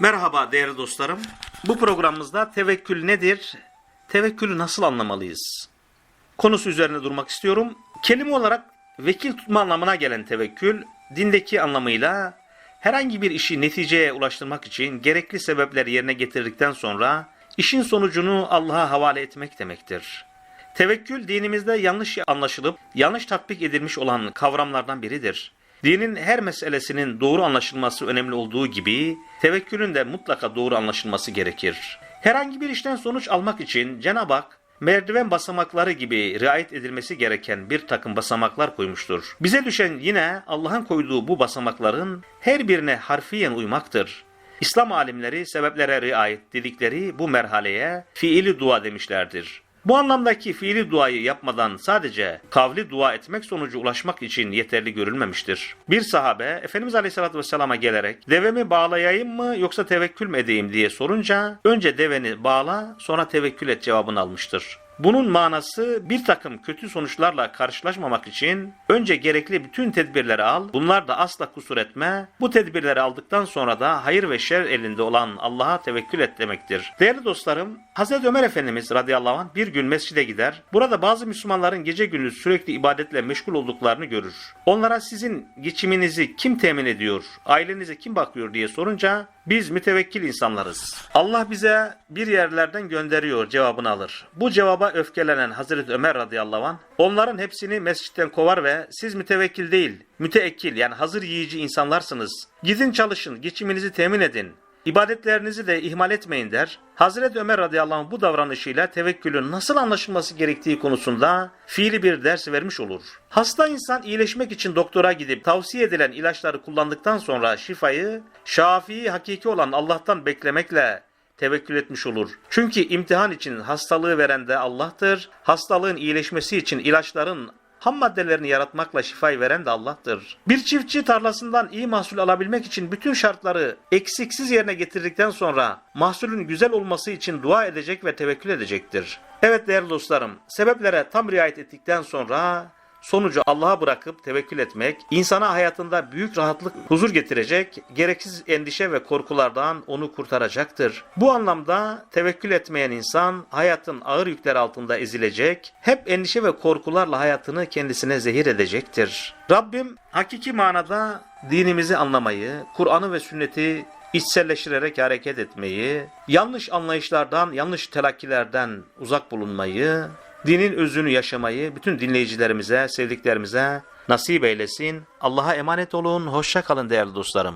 Merhaba değerli dostlarım. Bu programımızda tevekkül nedir? Tevekkülü nasıl anlamalıyız? Konusu üzerine durmak istiyorum. Kelime olarak vekil tutma anlamına gelen tevekkül, dindeki anlamıyla herhangi bir işi neticeye ulaştırmak için gerekli sebepleri yerine getirdikten sonra işin sonucunu Allah'a havale etmek demektir. Tevekkül dinimizde yanlış anlaşılıp yanlış tatbik edilmiş olan kavramlardan biridir. Dinin her meselesinin doğru anlaşılması önemli olduğu gibi tevekkülün de mutlaka doğru anlaşılması gerekir. Herhangi bir işten sonuç almak için Cenab-ı Hak merdiven basamakları gibi riayet edilmesi gereken bir takım basamaklar koymuştur. Bize düşen yine Allah'ın koyduğu bu basamakların her birine harfiyen uymaktır. İslam alimleri sebeplere riayet dedikleri bu merhaleye fiili dua demişlerdir. Bu anlamdaki fiili duayı yapmadan sadece kavli dua etmek sonucu ulaşmak için yeterli görülmemiştir. Bir sahabe Efendimiz Aleyhisselatü Vesselam'a gelerek devemi bağlayayım mı yoksa tevekkül mü edeyim diye sorunca önce deveni bağla sonra tevekkül et cevabını almıştır. Bunun manası bir takım kötü sonuçlarla karşılaşmamak için önce gerekli bütün tedbirleri al, bunlar da asla kusur etme, bu tedbirleri aldıktan sonra da hayır ve şer elinde olan Allah'a tevekkül et demektir. Değerli dostlarım, Hazreti Ömer Efendimiz radıyallahu anh bir gün mescide gider, burada bazı Müslümanların gece gündüz sürekli ibadetle meşgul olduklarını görür. Onlara sizin geçiminizi kim temin ediyor, ailenize kim bakıyor diye sorunca biz mütevekkil insanlarız. Allah bize bir yerlerden gönderiyor cevabını alır. Bu cevaba öfkelenen Hazreti Ömer radıyallahu anh onların hepsini mescitten kovar ve siz mütevekkil değil, müteekkil yani hazır yiyici insanlarsınız. Gidin çalışın, geçiminizi temin edin. İbadetlerinizi de ihmal etmeyin der. Hazreti Ömer radıyallahu anh bu davranışıyla tevekkülün nasıl anlaşılması gerektiği konusunda fiili bir ders vermiş olur. Hasta insan iyileşmek için doktora gidip tavsiye edilen ilaçları kullandıktan sonra şifayı şafii hakiki olan Allah'tan beklemekle tevekkül etmiş olur. Çünkü imtihan için hastalığı veren de Allah'tır. Hastalığın iyileşmesi için ilaçların ham maddelerini yaratmakla şifayı veren de Allah'tır. Bir çiftçi tarlasından iyi mahsul alabilmek için bütün şartları eksiksiz yerine getirdikten sonra mahsulün güzel olması için dua edecek ve tevekkül edecektir. Evet değerli dostlarım, sebeplere tam riayet ettikten sonra sonucu Allah'a bırakıp tevekkül etmek, insana hayatında büyük rahatlık, huzur getirecek, gereksiz endişe ve korkulardan onu kurtaracaktır. Bu anlamda tevekkül etmeyen insan hayatın ağır yükler altında ezilecek, hep endişe ve korkularla hayatını kendisine zehir edecektir. Rabbim hakiki manada dinimizi anlamayı, Kur'an'ı ve sünneti içselleştirerek hareket etmeyi, yanlış anlayışlardan, yanlış telakkilerden uzak bulunmayı, dinin özünü yaşamayı bütün dinleyicilerimize, sevdiklerimize nasip eylesin. Allah'a emanet olun. Hoşça kalın değerli dostlarım.